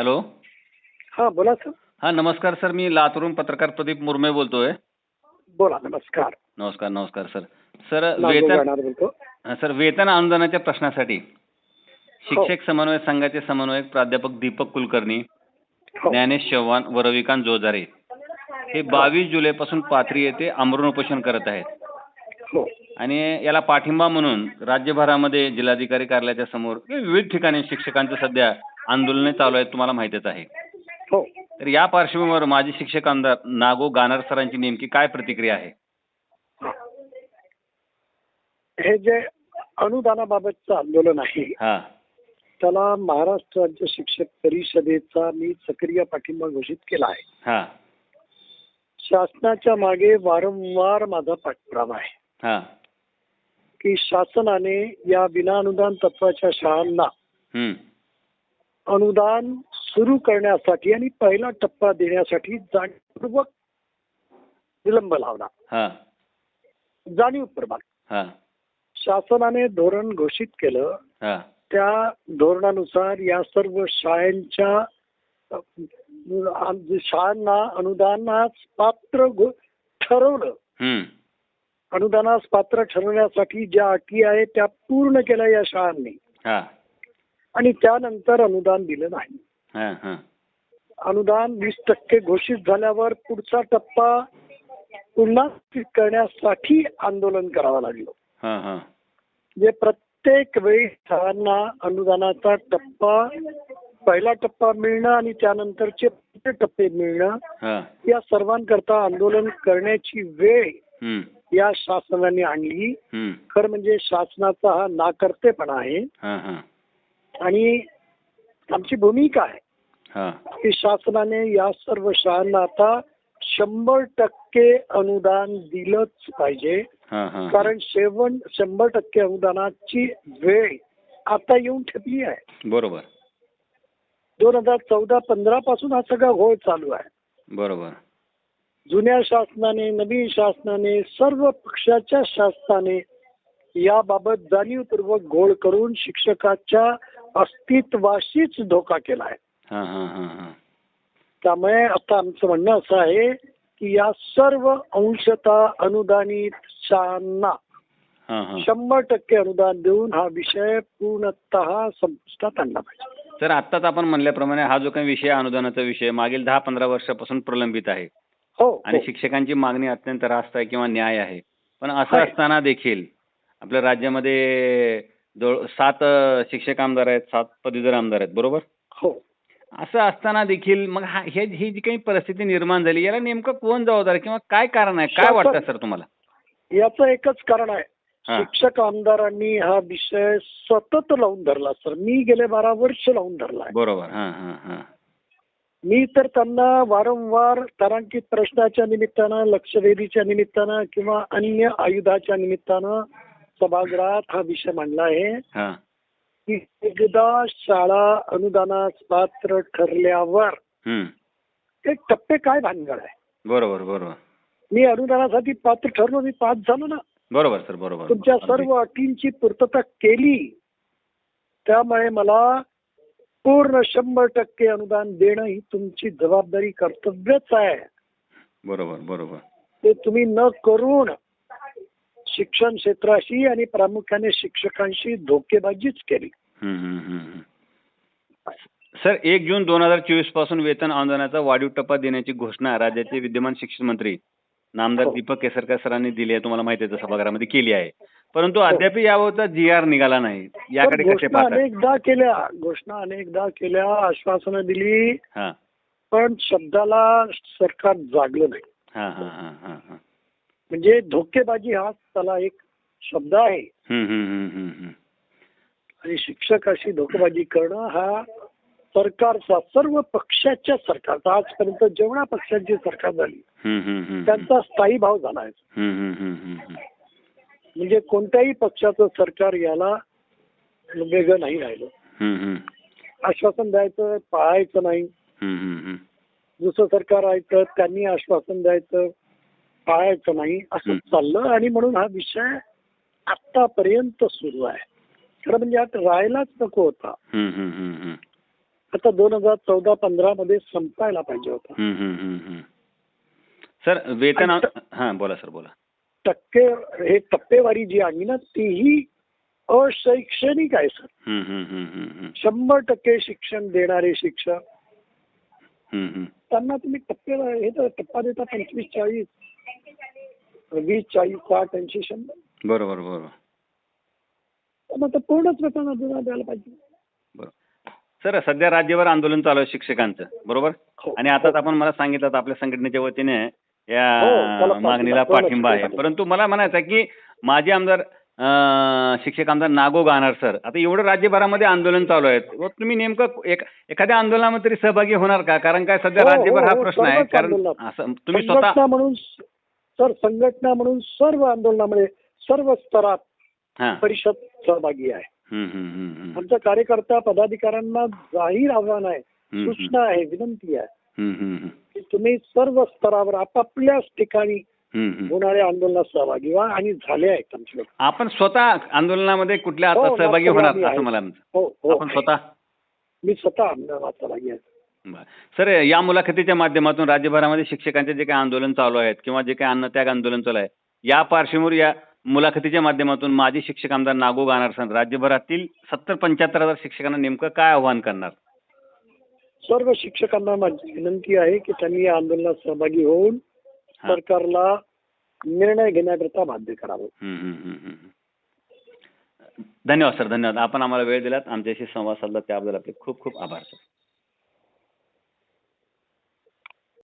Hello. हा बोला sir. हां नमस्कार सर मी लातूरून पत्रकार प्रदीप मुर्मे बोलतोय. बोला नमस्कार. नमस्कार नमस्कार सर. सर वेतन बोलतो. हां, सर वेतन अनुदानाच्या प्रश्नासाठी शिक्षक समन्वय संघाचे समन्वयक प्राध्यापक दीपक कुलकर्णी हो. ज्ञानेश चव्हाण व रविकांत जोजारे हे बावीस जुलैपासून पाथरी येथे आमरण उपोषण करत आहेत. हो. आणि याला पाठिंबा म्हणून राज्यभरामध्ये जिल्हाधिकारी कार्यालयाच्या समोर विविध ठिकाणी शिक्षकांचं सध्या आंदोलने चालू आहेत तुम्हाला माहितीच आहे. हो. तर या पार्श्वभूमीवर माजी शिक्षक आमदार नागो गानार सरांची नेमकी काय प्रतिक्रिया आहे? हे जे अनुदानाबाबतचं आंदोलन आहे हा. त्याला महाराष्ट्र राज्य शिक्षक परिषदेचा मी सक्रिय पाठिंबा घोषित केला आहे. हा. शासनाच्या मागे वारंवार माझा पाठपुरावा आहे. हा. की शासनाने या विनाअनुदान तत्वाच्या शाळांना हम्म. अनुदान सुरू करण्यासाठी आणि पहिला टप्पा देण्यासाठी जाणीवपूर्वक विलंब लावला. हा. जाणीवपूर्वक. हा. शासनाने धोरण घोषित केलं. हा. त्या धोरणानुसार या सर्व शाळांच्या शाळांना अनुदानास पात्र ठरवलं. अनुदानास पात्र ठरवण्यासाठी ज्या अटी आहेत त्या पूर्ण केल्या या शाळांनी. हा. आणि त्यानंतर अनुदान दिलं नाही. हा हा. अनुदान वीस टक्के घोषित झाल्यावर पुढचा टप्पा पुन्हा करण्यासाठी आंदोलन करावं लागलं. हा हा. म्हणजे प्रत्येक वेळी शाळांना अनुदानाचा टप्पा पहिला टप्पा मिळणं आणि त्यानंतरचे पुढचे टप्पे मिळणं हा. या सर्वांकरता आंदोलन करण्याची वेळ या शासनाने आणली. खरं म्हणजे शासनाचा हा नाकर्तेपणा आहे. आणि आमची भूमिका आहे. हा. की शासनाने या सर्व शाळांना आता शंभर टक्के अनुदान दिलंच पाहिजे. कारण शेवण शंभर टक्के अनुदानाची वेळ आता येऊन ठेपली आहे. बरोबर. दोन हजार चौदा पंधरा पासून हा सगळा घोळ चालू आहे. बरोबर. जुन्या शासनाने नवीन शासनाने सर्व पक्षाच्या शासनाने याबाबत जाणीवपूर्वक घोळ करून शिक्षकाच्या अस्तित्वाशीच धोका केला आहे हा हा हा हा. त्यामुळे आता आमचं म्हणणं असं आहे की या सर्व अंशतः अनुदानित शाळांना हा हा. शंभर टक्के अनुदान देऊन हा विषय पूर्णतः संपुष्टात आणला पाहिजे. सर आत्ताच आपण म्हणल्याप्रमाणे हा जो काही विषय अनुदानाचा विषय मागील दहा पंधरा वर्षापासून प्रलंबित आहे. हो आणि हो. शिक्षकांची मागणी अत्यंत रास्त आहे किंवा न्याय आहे. पण असं. असताना देखील आपल्या राज्यामध्ये जवळ सात शिक्षक आमदार आहेत सात पदवीधर आमदार आहेत बरोबर? हो. असं असताना देखील मग हा हे ही जी काही परिस्थिती निर्माण झाली याला नेमकं कोण जबाबदार किंवा काय कारण आहे? काय वाटतं सर तुम्हाला? याचं एकच कारण आहे. शिक्षक आमदारांनी हा विषय सतत लावून धरला सर. मी गेले बारा वर्ष लावून धरलाय बरोबर. मी तर त्यांना वारंवार तारांकित प्रश्नाच्या निमित्तानं लक्षवेधीच्या निमित्तानं किंवा अन्य आयुधाच्या निमित्तानं सभागृहात हा विषय मांडला आहे. हां. की एकदा शाळा अनुदानास पात्र ठरल्यावर. ते टप्पे काय भानगड आहे? बरोबर बरोबर. मी अनुदानासाठी पात्र ठरलो मी पास झालो ना. बरोबर सर बरोबर. तुमच्या. सर्व अटींची पूर्तता केली. त्यामुळे मला पूर्ण शंभर टक्के अनुदान देणं ही तुमची जबाबदारी कर्तव्यच आहे. बरोबर बरोबर. ते तुम्ही न करून शिक्षण क्षेत्राशी आणि प्रामुख्याने शिक्षकांशी धोकेबाजीच केली. सर एक जून दोन हजार चोवीसपासून वेतन अनुदानाचा वाढीव टप्पा देण्याची घोषणा राज्याचे विद्यमान शिक्षण मंत्री नामदार हो. दीपक केसरकर सरांनी दिली आहे तुम्हाला माहिती आहे सभागृहामध्ये केली आहे. परंतु अद्याप याबाबतचा जी आर निघाला नाही. याकडे कसे अनेकदा केल्या घोषणा अनेकदा केल्या आश्वासनं दिली. पण शब्दाला सरकार जागलं नाही. हां हां हां हां हां. म्हणजे धोकेबाजी हा त्याला एक शब्द आहे. आणि शिक्षकाशी धोकेबाजी करणं हा सरकारचा सर्व पक्षाच्या सरकारचा आजपर्यंत जेवढ्या पक्षांची सरकार झाली त्यांचा स्थायी भाव झाला आहे. म्हणजे कोणत्याही पक्षाचं सरकार याला वेगळं नाही राहिलं. आश्वासन द्यायचं पाळायचं नाही. दुसरं सरकार यायचं त्यांनी आश्वासन द्यायचं पाळायचं नाही असं. चाललं आणि म्हणून हा विषय आतापर्यंत सुरू आहे खरं म्हणजे यात राहायलाच नको होता. आता दोन हजार चौदा पंधरा मध्ये संपायला पाहिजे होता. सर वेतन हां बोला सर बोला टक्के हे टप्पेवारी जी आहे ना तीही अशैक्षणिक आहे सर शंभर टक्के शिक्षण देणारे शिक्षक. त्यांना तुम्ही टप्पे हे तर टप्पा देता पंचवीस चाळीस वीस चाळीस साठ ऐंशी शंभर. बरोबर बरोबर. मग पूर्णच वेतन देण्यात द्यायला पाहिजे. बरोबर. सर सध्या राज्यभर आंदोलन चालू आहे शिक्षकांचं बरोबर? हो. आणि आताच आपण मला सांगितलं आपल्या संघटनेच्या वतीने हो, या मागणीला पाठिंबा आहे. परंतु मला म्हणायचं आहे की माजी आमदार शिक्षक आमदार नागो गाणार सर आता एवढं राज्यभरामध्ये आंदोलन चालू आहे तुम्ही नेमकं एक एखाद्या आंदोलनामध्ये तरी सहभागी होणार का? कारण काय सध्या हो, हो, राज्यभर हा हो, प्रश्न आहे. कारण. असं तुम्ही स्वतः म्हणून सर संघटना म्हणून सर्व आंदोलनामध्ये सर्व स्तरात परिषद सहभागी आहे. आमच्या कार्यकर्ता पदाधिकाऱ्यांना जाहीर आव्हान आहे. सूचना आहे विनंती आहे. की तुम्ही सर्व स्तरावर आपापल्याच ठिकाणी. होणाऱ्या आंदोलनात सहभागी व्हा आणि झाले आहेत आमचे लोक आपण स्वतः आंदोलनामध्ये कुठल्या हो, आता सहभागी होणार. असं मला. हो हो आपण स्वतः मी स्वतः आंदोलनात सहभागी आहे बरं. सर या मुलाखतीच्या माध्यमातून राज्यभरामध्ये शिक्षकांचे जे काही आंदोलन चालू आहेत किंवा जे काही अन्नत्याग आंदोलन चालू आहे या पार्श्वभूमीवर या मुलाखतीच्या माध्यमातून माजी शिक्षक आमदार नागो गानार सर राज्यभरातील सत्तर पंच्याहत्तर हजार शिक्षकांना नेमकं काय आव्हान करणार? सर्व शिक्षकांना माझी विनंती आहे की त्यांनी या आंदोलनात सहभागी होऊन हा. सरकारला निर्णय घेण्याकरता बाध्य करावं. हम्म, हम्म, हम्म, हम्म. धन्यवाद सर. धन्यवाद. आपण आम्हाला वेळ दिलात. आमच्याशी संवाद साधला. त्याबद्दल आपले खूप खूप आभार सर.